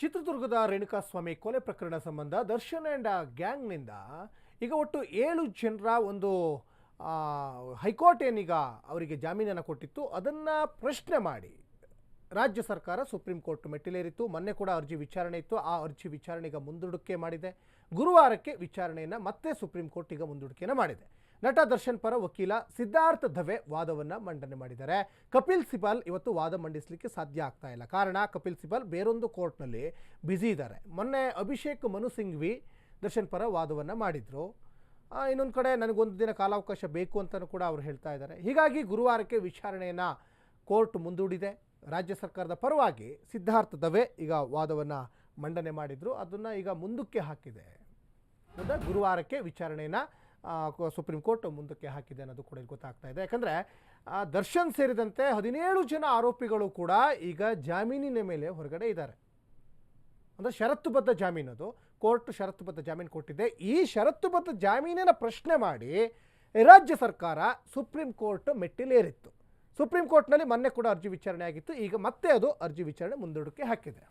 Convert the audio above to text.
ಚಿತ್ರದುರ್ಗದ ರೇಣುಕಾಸ್ವಾಮಿ ಕೊಲೆ ಪ್ರಕರಣ ಸಂಬಂಧ ದರ್ಶನ್ ಆ್ಯಂಡ್ ಗ್ಯಾಂಗ್ನಿಂದ ಈಗ ಒಟ್ಟು ಏಳು ಜನರ ಒಂದು ಹೈಕೋರ್ಟ್ ಏನೀಗ ಅವರಿಗೆ ಜಾಮೀನನ್ನು ಕೊಟ್ಟಿತ್ತು, ಅದನ್ನು ಪ್ರಶ್ನೆ ಮಾಡಿ. ರಾಜ್ಯ ಸರ್ಕಾರ ಸುಪ್ರೀಂ ಕೋರ್ಟ್ ಮೆಟ್ಟಿಲೇರಿತ್ತು. ಮೊನ್ನೆ ಕೂಡ ಅರ್ಜಿ ವಿಚಾರಣೆ ಇತ್ತು. ಆ ಅರ್ಜಿ ವಿಚಾರಣೆಗೆ ಮುಂದೂಡಿಕೆ ಮಾಡಿದೆ. ಗುರುವಾರಕ್ಕೆ ವಿಚಾರಣೆಯನ್ನು ಮತ್ತೆ ಸುಪ್ರೀಂ ಕೋರ್ಟ್ ಈಗ ಮುಂದೂಡಿಕೆಯನ್ನು ಮಾಡಿದೆ. ನಟ ದರ್ಶನ್ ಪರ ವಕೀಲ ಸಿದ್ಧಾರ್ಥ ದವೆ ವಾದವನ್ನು ಮಂಡನೆ ಮಾಡಿದ್ದಾರೆ. ಕಪಿಲ್ ಸಿಬಲ್ ಇವತ್ತು ವಾದ ಮಂಡಿಸಲಿಕ್ಕೆ ಸಾಧ್ಯ ಆಗ್ತಾ ಇಲ್ಲ. ಕಾರಣ ಕಪಿಲ್ ಸಿಬಲ್ ಬೇರೊಂದು ಕೋರ್ಟ್ನಲ್ಲಿ ಬ್ಯುಸಿ ಇದ್ದಾರೆ. ಮೊನ್ನೆ ಅಭಿಷೇಕ್ ಮನು ಸಿಂಘ್ವಿ ದರ್ಶನ್ ಪರ ವಾದವನ್ನು ಮಾಡಿದರು. ಇನ್ನೊಂದು ಕಡೆ ನನಗೊಂದು ದಿನ ಕಾಲಾವಕಾಶ ಬೇಕು ಅಂತಲೂ ಕೂಡ ಅವರು ಹೇಳ್ತಾ ಇದ್ದಾರೆ. ಹೀಗಾಗಿ ಗುರುವಾರಕ್ಕೆ ವಿಚಾರಣೆಯನ್ನು ಕೋರ್ಟ್ ಮುಂದೂಡಿದೆ. ರಾಜ್ಯ ಸರ್ಕಾರದ ಪರವಾಗಿ ಸಿದ್ಧಾರ್ಥ ದವೆ ಈಗ ವಾದವನ್ನು ಮಂಡನೆ ಮಾಡಿದರು. ಅದನ್ನು ಈಗ ಮುಂದಕ್ಕೆ ಹಾಕಿದೆ ಗುರುವಾರಕ್ಕೆ ವಿಚಾರಣೆಯನ್ನು ಸುಪ್ರೀಂ ಕೋರ್ಟ್ ಮುಂದಕ್ಕೆ ಹಾಕಿದೆ ಅನ್ನೋದು ಕೂಡ ಇಲ್ಲಿ ಗೊತ್ತಾಗ್ತಾ ಇದೆ. ಯಾಕಂದರೆ ದರ್ಶನ್ ಸೇರಿದಂತೆ ಹದಿನೇಳು ಜನ ಆರೋಪಿಗಳು ಕೂಡ ಈಗ ಜಾಮೀನಿನ ಮೇಲೆ ಹೊರಗಡೆ ಇದ್ದಾರೆ. ಅಂದರೆ ಷರತ್ತುಬದ್ಧ ಜಾಮೀನು ಅದು. ಕೋರ್ಟ್ ಷರತ್ತುಬದ್ಧ ಜಾಮೀನು ಕೊಟ್ಟಿದೆ. ಈ ಷರತ್ತುಬದ್ಧ ಜಾಮೀನಿನ ಪ್ರಶ್ನೆ ಮಾಡಿ ರಾಜ್ಯ ಸರ್ಕಾರ ಸುಪ್ರೀಂ ಕೋರ್ಟ್ ಮೆಟ್ಟಿಲೇರಿತ್ತು. ಸುಪ್ರೀಂ ಕೋರ್ಟ್ನಲ್ಲಿ ಮೊನ್ನೆ ಕೂಡ ಅರ್ಜಿ ವಿಚಾರಣೆ ಆಗಿತ್ತು. ಈಗ ಮತ್ತೆ ಅದು ಅರ್ಜಿ ವಿಚಾರಣೆ ಮುಂದೂಡಿಕೆ ಹಾಕಿದೆ.